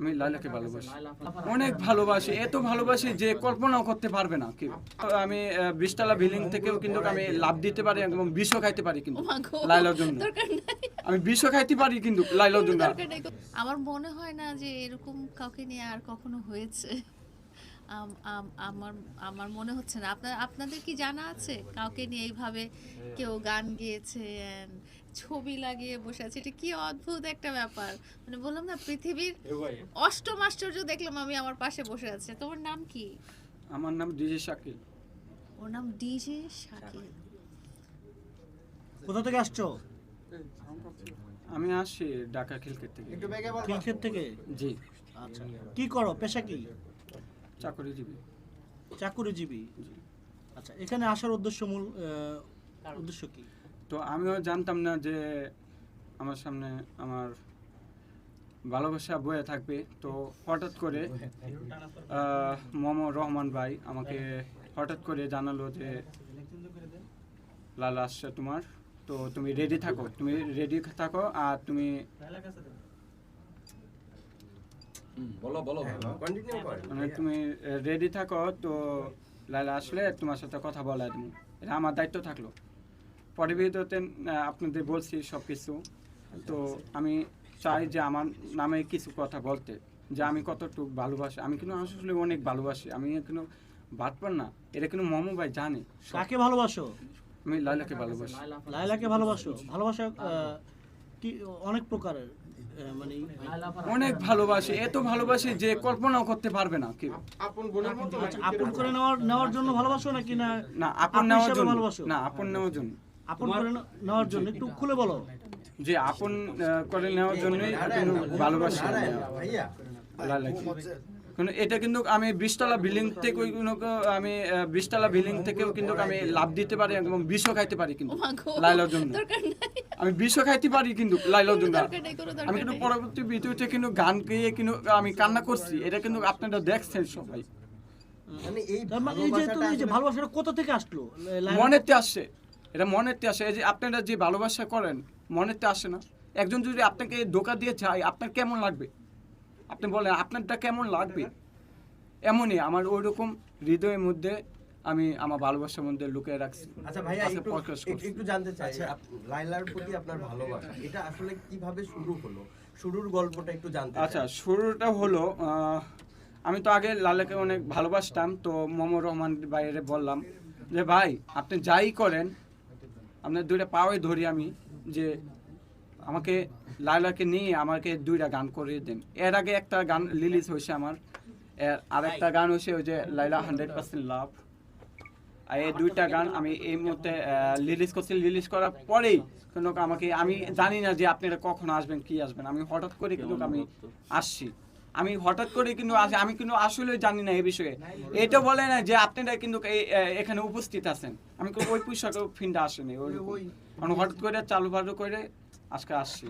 আমি লাইলাকে ভালোবাসি। অনেক ভালোবাসি এত ভালোবাসি যে কল্পনাও করতে পারবে না কেউ। আমি বিশতলা বিল্ডিং থেকেও কিন্তু আমি লাভ দিতে পারি এবং বিষও খাইতে পারি কিন্তু লাইলার জন্য। আমি বিষও খাইতে পারি কিন্তু লাইলার জন্য। আমার মনে হয় না যে এরকম কাউকে নিয়ে আর কখনো হয়েছে। আম- আম- আমার আমার মনে হচ্ছে না। আপনার আপনাদের কি জানা আছে? কাউকে নিয়ে এইভাবে কেউ গান গেয়েছে and ছবি লাগিয়ে বসে আছে। এটা কি অদ্ভুত একটা ব্যাপার। মানে বললাম না পৃথিবীর অষ্টম আশ্চর্য দেখলাম আমি আমার পাশে বসে আছে। তোমার নাম কি? আমার নাম ডিজে শাকিল। ওর নাম ডিজে শাকিল। কোথা থেকে আসছো? আমি আসি ঢাকা খিলকেট থেকে। খিলক্ষেত থেকে? জি। আচ্ছা। কি করো? পেশা কি? চাকরিজীবী। চাকুরিজীবী। আচ্ছা এখানে আসার উদ্দেশ্য মূল আহ, উদ্দেশ্য কি? তো আমিও জানতাম না যে আমার সামনে আমার ভালোবাসা বয়ে থাকবে। তো হঠাৎ করে মোহাম্মদ রহমান ভাই আমাকে হঠাৎ করে জানালো যে লালা আসছে তোমার। তো তুমি রেডি থাকো তুমি রেডি থাকো আর তুমি বলো বলো মানে তুমি রেডি থাকো তো লালা আসলে তোমার সাথে কথা বলা তুমি এটা আমার দায়িত্ব থাকল। পরে ভিডিওতে আপনাদের বলছি সব কিছু তো আমি চাই যে আমার নামে কিছু কথা বলতে যে আমি কতটুকু ভালোবাসি। আমি কিন্তু আসলে অনেক ভালোবাসি। আমি কিন্তু বাটপার না এটা কিন্তু মমো ভাই জানে। কাকে ভালোবাসো? আমি লাইলাকে ভালোবাসি। লাইলাকে ভালোবাসো? ভালোবাসা কি অনেক প্রকারের মানে অনেক ভালোবাসি। এত ভালোবাসি যে কল্পনাও করতে পারবে না কেউ। আপন বোনের মতো আচ্ছা, আপন করে নেওয়ার নেওয়ার জন্য ভালোবাসো নাকি না না আপন আপন নেওয়ার জন্য। ভালোবাসো? না আপন নেওয়ার জন্য। আপন করে নেওয়ার জন্য একটু খুলে বলো। যে আপন করে নেওয়ার কিন্তু ভালোবাসি। কিন্তু এটা কিন্তু আমি বিশতলা বিল্ডিং থেকে আমি বিশতলা বিল্ডিং থেকেও কিন্তু আমি লাভ দিতে পারি এবং বিষও খাইতে পারি কিন্তু লাইলার জন্য। আমি বিষও খাইতে পারি কিন্তু লাইলার জন্য। আমি কিন্তু পরবর্তী ভিডিওতে কিন্তু গান গেয়ে কিন্তু আমি কান্না করছি। এটা কিন্তু আপনারা দেখছেন সবাই। মানে এই মানে এই যে তুমি এই যে ভালোবাসাটা ভালোবাসাটা কোথা থেকে আসলো? মনেতে আসে। এটা মনেতে আসে এই যে আপনারা যে ভালোবাসা করেন মনেতে আসে না। একজন যদি আপনাকে ধোকা দিয়ে যায় আপনার কেমন লাগবে? আপনি বলেন আপনারটা কেমন লাগবে? এমনই আমার ওইরকম হৃদয়ের মধ্যে আমি আমার ভালোবাসার মধ্যে লুকিয়ে রাখছি। আচ্ছা আজকে একটু একটু জানতে চাই আপ- লাইলার প্রতি আপনার ভালোবাসা এটা আসলে কীভাবে শুরু হলো? শুরুর গল্পটা একটু জানতে আচ্ছা শুরুটা হলো আমি তো আগে লালাকে অনেক ভালোবাসতাম তো মোহাম্মদ রহমান বাইরে বললাম যে ভাই আপনি যাই করেন আপনার দুইটা পাওয়াই ধরি আমি যে আমাকে লাইলাকে নিয়ে আমাকে দুইটা গান করে দেন। এর আগে একটা গান রিলিজ হয়েছে আমার। আর একটা গান হয়েছে ওই যে লাইলা হান্ড্রেড পার্সেন্ট লাভ। আর এই দুইটা গান আমি এই মুহূর্তে রিলিজ করছি। রিলিজ করার পরেই কিন্তু আমাকে আমি জানি না যে আপনারা কখন আসবেন কি আসবেন। আমি হঠাৎ করে কিন্তু আমি আসছি। আমি হঠাৎ করে কিন্তু আমি কিন্তু আসলে জানি না এই বিষয়ে। এটা বলে না যে আপনারা কিন্তু এখানে উপস্থিত আছেন। আমি ওই পোশাকে ফিনটা আসেনি ওই কারণ হঠাৎ করে চালু বালু করে আজকে আসছি।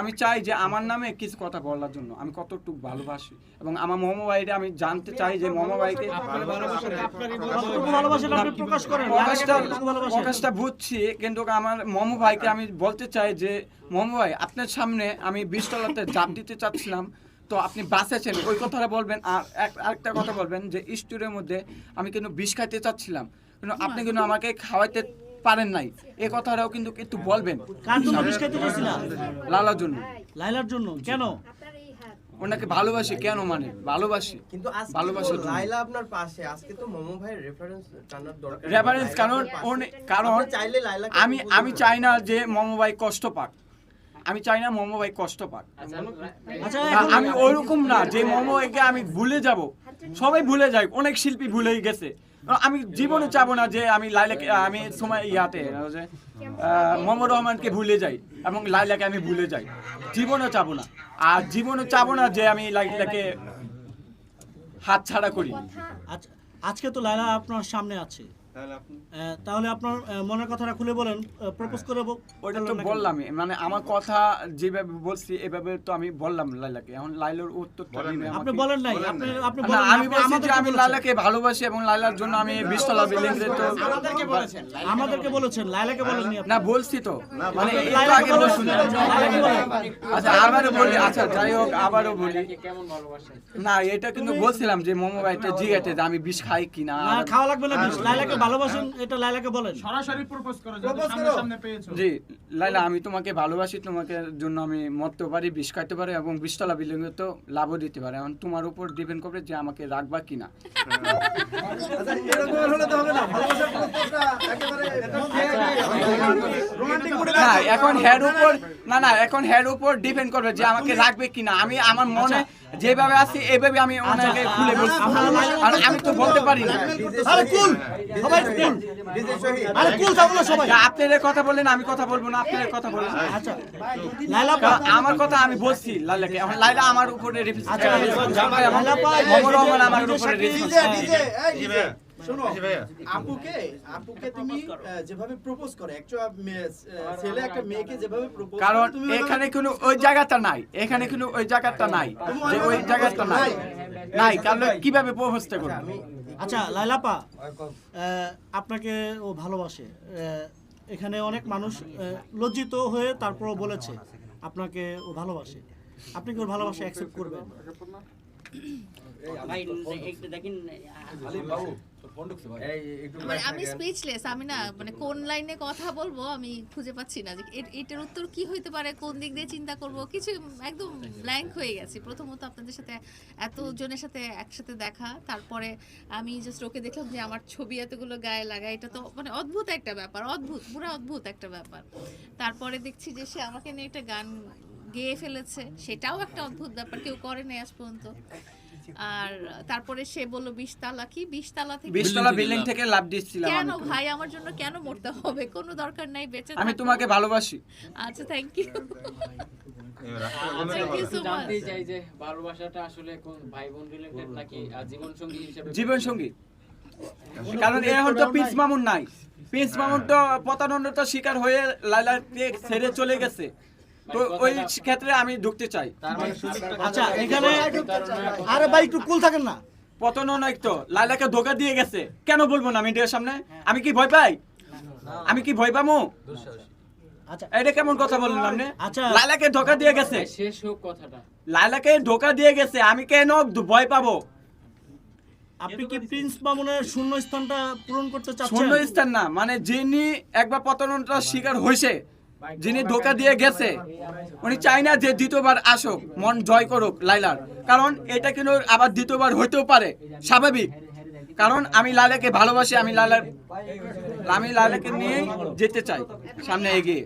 আমি চাই যে আমার নামে কিছু কথা বলার জন্য আমি কতটুকু ভালোবাসি। এবং আমার মোমো ভাইরে আমি জানতে চাই যে মোমো ভাইকে প্রকাশটা বুঝছি কিন্তু আমার মমো ভাইকে আমি বলতে চাই যে মমো ভাই আপনার সামনে আমি বিশ বিশতলাতে জাপ দিতে চাচ্ছিলাম। তো আপনি বাঁচেছেন ওই কথাটা বলবেন। আর আরেকটা কথা বলবেন যে স্টোরের মধ্যে আমি কিন্তু বিষ খাইতে চাচ্ছিলাম। কিন্তু আপনি কিন্তু আমাকে খাওয়াইতে পারেন নাই। এই কথাটাও কিন্তু একটু বলবেন। লালার জন্য। লাইলার জন্য? কেন? ওনাকে ভালোবাসি কেন মানে? ভালোবাসি। কিন্তু জন্য। লাইলা আপনার পাশে। আজকে তো মোমো ভাইয়ের রেফারেন্স টানার দরকার রেফারেন্স কারণ ওনে- কারণ চাইলে লাইলাকে আমি আমি চাই না যে মমো ভাই কষ্ট পাক। আমি চাই না মমো ভাই কষ্ট পাক। আচ্ছা আমি ওরকম না যে মমো একে আমি ভুলে যাব সবাই ভুলে যায় অনেক শিল্পী ভুলে গেছে। আমি জীবনে চাবো না যে আমি লাইলাকে আমি সময় ইয়াতে মোহাম্মদ রহমানকে ভুলে যাই এবং লাইলাকে আমি ভুলে যাই। জীবনে চাবো না। আর জীবনে চাবো না যে আমি লাইলাকে হাত ছাড়া করি। আচ্ছা আজকে তো লাইলা আপনার সামনে আছে। তাহলে আপনার মনের কথাটা খুলে বলেন প্রপোজ করে ওইটা তো বললামই মানে আমার কথা যেভাবে বলছি এভাবে তো আমি বললাম লাইলাকে। এখন লাইলার উত্তরটা দিবে আপনি বলেন নাই আপনি আপনি বলেন আমি বলছি যে আমি লাইলাকে ভালোবাসি এবং লাইলার জন্য আমি বিশতলা বিল্ডিং তো আমাদেরকে বলেছেন লাইলাকে বলেননি আপনি। না বলছি তো। মানে আগে বলছি। আচ্ছা আবারও বলি আচ্ছা যাই হোক আবারও বলি। না এটা কিন্তু বলছিলাম যে মোমো ভাইটা যে আমি বিষ খাই কিনা না খাওয়া লাগবে না বিষ। লাইলাকে ভালোবাসেন এটা লাইলাকে বলেন। সরাসরি প্রপোজ করো সামনে সামনে পেয়েছ। জি লাইলা আমি তোমাকে ভালোবাসি তোমাকে জন্য আমি মরতে পারি বিষ খাইতে পারি এবং বিশতলা বিল্ডিং তো লাভও দিতে পারি। এখন তোমার উপর ডিপেন্ড করবে যে আমাকে রাখবা কিনা। আচ্ছা, এরকম হলে তো হবে না। ভালোবাসার প্রস্তাবটা একেবারে রোমান্টিক না এখন হেড উপর না না এখন হেড উপর ডিপেন্ড করবে যে আমাকে রাখবে কিনা। আমি আমার মনে যেভাবে আছি এইভাবে আমি ওনাকে খুলে বলছি। আর আমি তো বলতে পারি না। আরে কুল! সবাই কুল! আরে কুল থাকো সবাই। আপনারা কথা বলেন আমি কথা বলব না আপনারা কথা বলেন আচ্ছা লাইলা আমার কথা আমি বলছি লাইলাকে এখন লাইলা আমার উপরে আচ্ছা, লাইলা আপা, আমার উপরে সাথে শোনো আপুকে আপুকে তুমি যেভাবে প্রপোজ করে অ্যাকচুয়ালি ছেলে একটা মেয়েকে যেভাবে প্রপোজ কারণ এখানে কোনো ওই জায়গাটা নাই এখানে কোনো ওই জায়গাটা নাই যে ওই জায়গাটা নাই। নাই কারণ কীভাবে প্রপোজটা করবে? আচ্ছা লাইলাপা আপনাকে ও ভালোবাসে এখানে অনেক মানুষ লজ্জিত হয়ে তারপরও বলেছে আপনাকে ও ভালোবাসে। আপনি কি ওর ভালোবাসা অ্যাকসেপ্ট করবেন? ভাই দেখেন মানে আমি স্পিচলেস আমি না মানে কোন লাইনে কথা বলব আমি খুঁজে পাচ্ছি না যে এটার উত্তর কি হইতে পারে কোন দিক দিয়ে চিন্তা করব কিছু একদম ব্ল্যাঙ্ক হয়ে গেছি। প্রথমত আপনাদের সাথে এত জনের সাথে একসাথে দেখা তারপরে আমি জাস্ট ওকে দেখলাম যে আমার ছবি এতগুলো গায়ে লাগা এটা তো মানে অদ্ভুত একটা ব্যাপার অদ্ভুত পুরো অদ্ভুত একটা ব্যাপার। তারপরে দেখছি যে সে আমাকে নিয়ে একটা গান গেয়ে ফেলেছে সেটাও একটা অদ্ভুত ব্যাপার কেউ করে নাই আজ পর্যন্ত। আর তারপরে সে বলল বিশ তালা কি? বিশ তালা থেকে বিশতলা বিল্ডিং থেকে লাভ দিচ্ছিলাম কেন ভাই? আমার জন্য কেন মরতে হবে? কোনো দরকার নাই বেঁচে আমি তোমাকে ভালোবাসি। আচ্ছা thank you thank you so much জানতেই চাই যে ভালোবাসাটা আসলে কোন ভাই বোন রিলেটেড নাকি জীবন সঙ্গী হিসেবে জীবন সঙ্গী কারণ এখন তো পিস মামুন নাই। পিস মামুন তো প্রতারণতার শিকার হয়ে লাইলাকে ছেড়ে চলে গেছে। তো ওই ক্ষেত্রে আমি ঢুকতে চাই। আচ্ছা এখানে আরে ভাই একটু কুল থাকেন না। প্রতারণা তো লাইলাকে ধোকা দিয়ে গেছে। কেন বলব না মিডিয়ার সামনে? আমি কি ভয় পাই? আমি কি ভয় পামো? আচ্ছা। এটা কেমন কথা বললেন আপনি? আচ্ছা। লাইলাকে ধোকা দিয়ে গেছে। শেষ হোক কথাটা। লাইলাকে ধোকা দিয়ে গেছে আমি কেন ভয় পাবো? আপনি কি প্রিন্স মামুনের শূন্য স্থানটা পূরণ করতে চাচ্ছেন? শূন্য স্থান না মানে যিনি একবার প্রতারণার শিকার হয়েছে যিনি ধোকা দিয়ে গেছে, উনি চাই না যে দ্বিতীয়বার আসুক, মন জয় করুক লাইলার। কারণ এটা কিন্তু আবার দ্বিতীয়বার হইতেও পারে, স্বাভাবিক। কারণ আমি লাইলাকে ভালোবাসি, আমি লাইলার আমি লাইলাকে নিয়ে যেতে চাই, সামনে এগিয়ে।